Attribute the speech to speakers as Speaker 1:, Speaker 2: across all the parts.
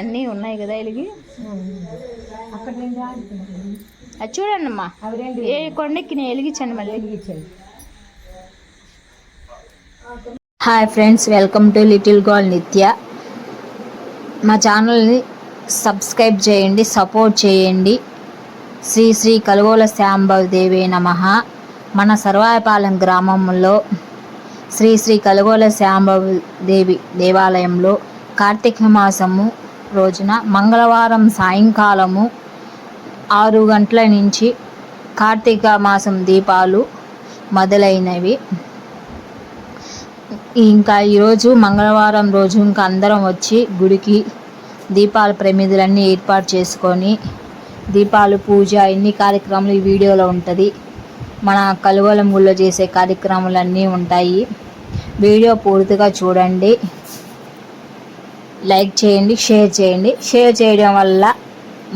Speaker 1: అన్నీ ఉన్నాయి కదా ఎలిగి
Speaker 2: అక్కడ రెండు ఆడుతున్నాయి
Speaker 1: అది చూడండి అమ్మా ఏ కొండెక్కి నేను వెలిగించండి మళ్ళీ. Hi friends welcome to little girl Nitya. మా ఛానల్ని సబ్స్క్రైబ్ చేయండి సపోర్ట్ చేయండి. శ్రీ శ్రీ కలుగోల శాంభవ దేవే నమ. మన సర్వాయపాలెం గ్రామంలో శ్రీ శ్రీ కలగోల శాంభవ దేవి దేవాలయంలో కార్తీక మాసము రోజున మంగళవారం సాయంకాలము ఆరు గంటల నుంచి కార్తీక మాసం దీపాలు మొదలైనవి. ఇంకా ఈరోజు మంగళవారం రోజు ఇంకా అందరం వచ్చి గుడికి దీపాల ప్రమిదలన్నీ ఏర్పాటు చేసుకొని దీపాలు పూజ ఎన్ని కార్యక్రమాలు ఈ వీడియోలో ఉంటుంది మన కలువలం గుళ్ళో చేసే కార్యక్రమాలన్నీ ఉంటాయి. వీడియో పూర్తిగా చూడండి. లైక్ చేయండి షేర్ చేయండి. షేర్ చేయడం వల్ల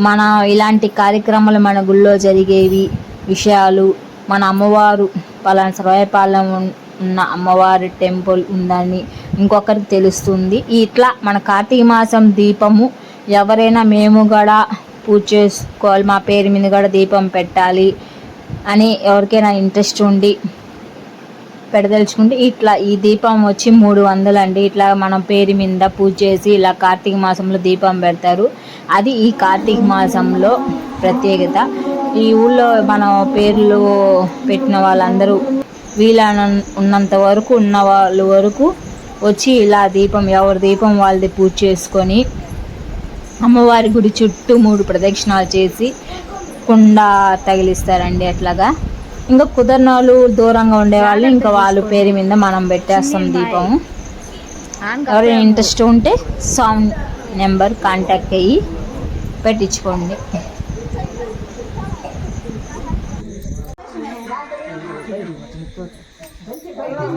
Speaker 1: మన ఇలాంటి కార్యక్రమాలు మన గుళ్ళో జరిగేవి విషయాలు మన అమ్మవారు పలానా సర్వాయపాలెం ఉన్న అమ్మవారి టెంపుల్ ఉందని ఇంకొకరికి తెలుస్తుంది. ఇట్లా మన కార్తీక మాసం దీపము ఎవరైనా మేము కూడా పూజ చేసుకోవాలి మా పేరు మీద కూడా దీపం పెట్టాలి. అని ఎవరికైనా ఇంట్రెస్ట్ ఉండి పెడదలుచుకుంటే ఇట్లా ఈ దీపం వచ్చి మూడు వందలు అండి ఇట్లా మనం పేరు మీద పూజ చేసి ఇలా కార్తీక మాసంలో దీపం పెడతారు. అది ఈ కార్తీక మాసంలో ప్రత్యేకత. ఈ ఊళ్ళో మన పేర్లు పెట్టిన వాళ్ళందరూ వీలన ఉన్నంత వరకు ఉన్న వాళ్ళ వరకు వచ్చి ఇలా దీపం ఎవరి దీపం వాళ్ళది పూజ చేసుకొని అమ్మవారి గుడి చుట్టూ మూడు ప్రదక్షిణాలు చేసి కుండ తగిలిస్తారండి అట్లాగా. ఇంకా కుదరని వాళ్ళు దూరంగా ఉండేవాళ్ళు ఇంకా వాళ్ళ పేరు మీద మనం పెట్టేస్తాం దీపం. ఎవరైనా ఇంట్రెస్ట్ ఉంటే సౌండ్ నెంబర్ కాంటాక్ట్ అయ్యి పెట్టించుకోండి.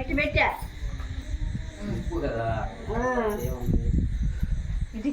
Speaker 2: ఇటు పెట్టా. ఇది